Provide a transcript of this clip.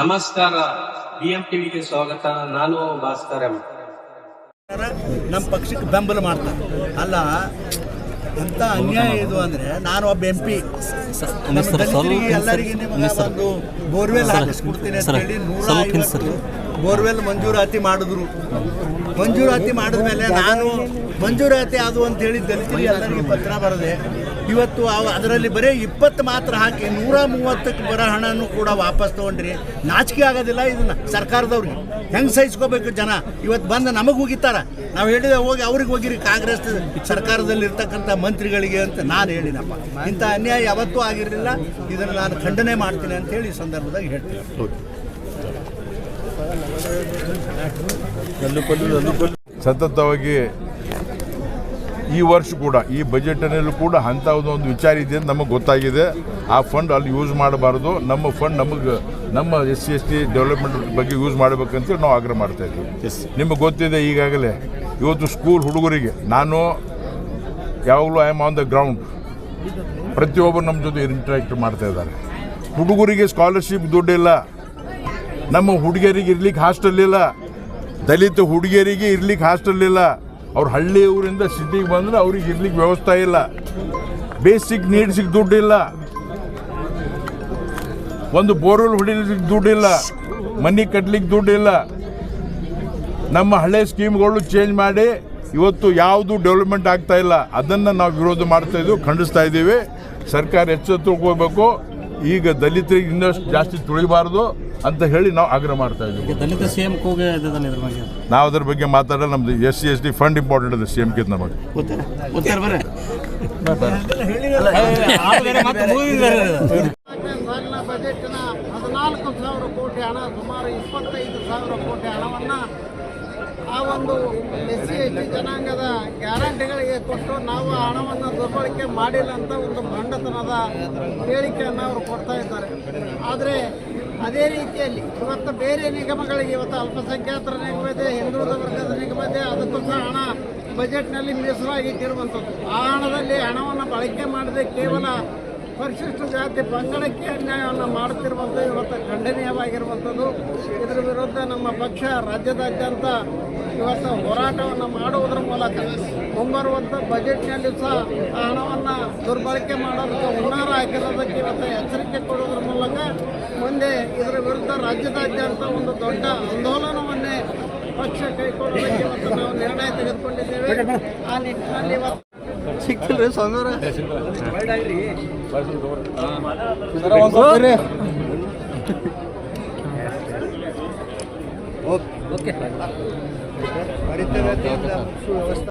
ನಮಸ್ಕಾರ. ಬಿಎಂ ಟಿವಿಗೆ ಸ್ವಾಗತ. ನಾನು ಭಾಸ್ಕರ್ ಎಂ. ನಮ್ಮ ಪಕ್ಷಕ್ಕೆ ಬೆಂಬಲ ಮಾಡ್ತಾರೆ. ಅಲ್ಲ ಎಂತ ಅನ್ಯಾಯ ಇದು ಅಂದ್ರೆ ನಾನು ಒಬ್ಬ ಎಂ ಪಿ. ಎಲ್ಲರಿಗೆ ನಿಮಗೆ ಒಂದು ಬೋರ್ವೆಲ್ ಹಾಕಿಸ್ಕೊಡ್ತೀನಿ ಅಂತ ಹೇಳಿ ನೂರ ಐವತ್ತು ಬೋರ್ವೆಲ್ ಮಂಜೂರಾತಿ ಮಾಡಿದ್ರು. ಮಂಜೂರಾತಿ ಮಾಡಿದ ಮೇಲೆ ನಾನು ಮಂಜೂರಾತಿ ಅದು ಅಂತ ಹೇಳಿ ದಲಿತರಿಗೆ ಎಲ್ಲರಿಗೆ ಪತ್ರ ಬರದೆ. ಇವತ್ತು ಅದರಲ್ಲಿ ಬರೀ ಇಪ್ಪತ್ತು ಮಾತ್ರ ಹಾಕಿ ನೂರ ಮೂವತ್ತಕ್ಕೆ ಬರೋ ಹಣನೂ ಕೂಡ ವಾಪಸ್ ತೊಗೊಂಡ್ರಿ. ನಾಚಿಕೆ ಆಗೋದಿಲ್ಲ ಇದನ್ನ ಸರ್ಕಾರದವ್ರಿಗೆ. ಹೆಂಗೆ ಸಹಿಸ್ಕೋಬೇಕು ಜನ? ಇವತ್ತು ಬಂದು ನಮಗೆ ಹೋಗಿತ್ತಾರ ನಾವು ಹೇಳಿದ ಹೋಗಿ ಅವ್ರಿಗೆ ಹೋಗಿರಿ ಕಾಂಗ್ರೆಸ್ ಸರ್ಕಾರದಲ್ಲಿ ಇರ್ತಕ್ಕಂಥ ಮಂತ್ರಿಗಳಿಗೆ ಅಂತ ನಾನು ಹೇಳಿನಪ್ಪ. ಇಂಥ ಅನ್ಯಾಯ ಯಾವತ್ತೂ ಆಗಿರಲಿಲ್ಲ. ಇದನ್ನು ನಾನು ಖಂಡನೆ ಮಾಡ್ತೀನಿ ಅಂತ ಹೇಳಿ ಸಂದರ್ಭದಾಗ ಹೇಳ್ತೀನಿ. ಸತತವಾಗಿ ಈ ವರ್ಷ ಕೂಡ ಈ ಬಜೆಟ್ನಲ್ಲೂ ಕೂಡ ಅಂಥದ್ದು ಒಂದು ವಿಚಾರ ಇದೆ ಅಂತ ನಮಗೆ ಗೊತ್ತಾಗಿದೆ. ಆ ಫಂಡ್ ಅಲ್ಲಿ ಯೂಸ್ ಮಾಡಬಾರ್ದು. ನಮ್ಮ ಫಂಡ್ ನಮಗೆ ನಮ್ಮ S C S T development ಬಗ್ಗೆ ಯೂಸ್ ಮಾಡಬೇಕಂತೇಳಿ ನಾವು ಆಗ್ರಹ ಮಾಡ್ತಾ ಇದ್ದೀವಿ. ನಿಮಗೆ ಗೊತ್ತಿದೆ ಈಗಾಗಲೇ ಇವತ್ತು ಸ್ಕೂಲ್ ಹುಡುಗರಿಗೆ ನಾನು ಯಾವಾಗಲೂ I am on the ground ಪ್ರತಿಯೊಬ್ಬರು ನಮ್ಮ ಜೊತೆ ಇಂಟ್ರಾಕ್ಟ್ ಮಾಡ್ತಾ ಇದ್ದಾರೆ. ಹುಡುಗರಿಗೆ ಸ್ಕಾಲರ್ಶಿಪ್ ದುಡ್ಡಿಲ್ಲ. ನಮ್ಮ ಹುಡುಗಿಯರಿಗೆ ಇರ್ಲಿಕ್ಕೆ ಹಾಸ್ಟೆಲ್ ಇಲ್ಲ. ದಲಿತ ಹುಡುಗಿಯರಿಗೆ ಇರ್ಲಿಕ್ಕೆ ಹಾಸ್ಟೆಲ್ ಇಲ್ಲ. ಅವ್ರು ಹಳ್ಳಿ ಊರಿಂದ ಸಿಟಿಗೆ ಬಂದ್ರೆ ಅವ್ರಿಗೆ ಇರ್ಲಿಕ್ಕೆ ವ್ಯವಸ್ಥೆ ಇಲ್ಲ. ಬೇಸಿಕ್ ನೀಡ್ಸಿಗೆ ದುಡ್ಡಿಲ್ಲ ಒಂದು ಬೋರ್ವೆಲ್ ಹೊಡಿಲಿಕ್ಕೆ ದುಡ್ಡಿಲ್ಲ ಮನೆ ಕಟ್ಲಿಕ್ಕೆ ದುಡ್ಡಿಲ್ಲ ನಮ್ಮ ಹಳೆ ಸ್ಕೀಮ್ಗಳು ಚೇಂಜ್ ಮಾಡಿ ಇವತ್ತು ಯಾವುದು ಡೆವಲಪ್ಮೆಂಟ್ ಆಗ್ತಾ ಇಲ್ಲ. ಅದನ್ನು ನಾವು ವಿರೋಧ ಮಾಡ್ತಾ ಇದ್ದೀವಿ ಖಂಡಿಸ್ತಾ ಇದ್ದೀವಿ. ಸರ್ಕಾರ ಎಚ್ಚೆತ್ತುಕೋಬೇಕು ಈಗ ದಲಿತರಿಗೆ ಇನ್ನಷ್ಟು ಜಾಸ್ತಿ ತುಳಿಬಾರ್ದು. ಅಂತ ಹೇಳಿ ನಾವು ಆಗ್ರಹ ಮಾಡ್ತಾ ಇದ್ದೀವಿ. ದಲಿತ ಕೂಗೆ ಇದ್ರ ಬಗ್ಗೆ? ನಾವು ಅದ್ರ ಬಗ್ಗೆ ಮಾತಾಡೋ ನಮ್ದು S C S T fund important ಇದೆ ಸಿ ಎಂ ಕಿತ್ ನಮಗೆ. ಬಜೆಟ್ನ ಹದಿನಾಲ್ಕು ಸಾವಿರ ಕೋಟಿ ಹಣ ಸುಮಾರು ಇಪ್ಪತ್ತೈದು ಸಾವಿರ ಕೋಟಿ ಹಣವನ್ನು ಆ ಒಂದು ಎಸ್ ಸಿ ಎಸ್ ಟಿ ಜನಾಂಗದ ಗ್ಯಾರಂಟಿಗಳಿಗೆ ಕೊಟ್ಟು ನಾವು ಆ ಹಣವನ್ನು ದುರ್ಬಳಕೆ ಮಾಡಿಲ್ಲ ಅಂತ ಒಂದು ಭಂಡತನದ ಹೇಳಿಕೆಯನ್ನು ಅವರು ಕೊಡ್ತಾ ಇದ್ದಾರೆ. ಆದರೆ ಅದೇ ರೀತಿಯಲ್ಲಿ ಇವತ್ತು ಬೇರೆ ನಿಗಮಗಳಿಗೆ ಇವತ್ತು ಅಲ್ಪಸಂಖ್ಯಾತರ ನಿಗಮ ಇದೆ ಹಿಂದುಳಿದ ವರ್ಗದ ನಿಗಮ ಇದೆ ಅದಕ್ಕೂ ಸಹ ಹಣ ಬಜೆಟ್ನಲ್ಲಿ ಮೀಸಲಾಗಿಟ್ಟಿರುವಂಥದ್ದು. ಆ ಹಣದಲ್ಲಿ ಹಣವನ್ನು ಬಳಕೆ ಮಾಡದೆ ಕೇವಲ ಪರಿಶಿಷ್ಟ ಜಾತಿ ಪಂಗಡಕ್ಕೆ ಅನ್ಯಾಯವನ್ನು ಮಾಡುತ್ತಿರುವಂಥದ್ದು ಇವತ್ತು ಖಂಡನೀಯವಾಗಿರುವಂಥದ್ದು. ಇದರ ವಿರುದ್ಧ ನಮ್ಮ ಪಕ್ಷ ರಾಜ್ಯದಾದ್ಯಂತ ಇವತ್ತು ಹೋರಾಟವನ್ನು ಮಾಡುವುದರ ಮೂಲಕ ಮುಂಬರುವಂಥ ಬಜೆಟ್ನಲ್ಲಿ ಸಹ ಆ ಹಣವನ್ನು ದುರ್ಬಳಕೆ ಮಾಡೋದಕ್ಕೆ ಹುನ್ನಾರ ಹಾಕಿರೋದಕ್ಕೆ ಇವತ್ತು ಎಚ್ಚರಿಕೆ ಮೂಲಕ ಮುಂದೆ ಇದರ ವಿರುದ್ಧ ರಾಜ್ಯದಾದ್ಯಂತ ಒಂದು ದೊಡ್ಡ ಆಂದೋಲನವನ್ನೇ ಪಕ್ಷ ಕೈಗೊಳ್ಳಬೇಕು ಇವತ್ತು ನಾವು ನಿರ್ಣಯ ತೆಗೆದುಕೊಂಡಿದ್ದೇವೆ. ಆ ನಿಟ್ಟಿನಲ್ಲಿ ಸಿಕ್ಕಿಲ್ರಿ ಸ್ವಾಮಿಯವರ ಓಕೆ.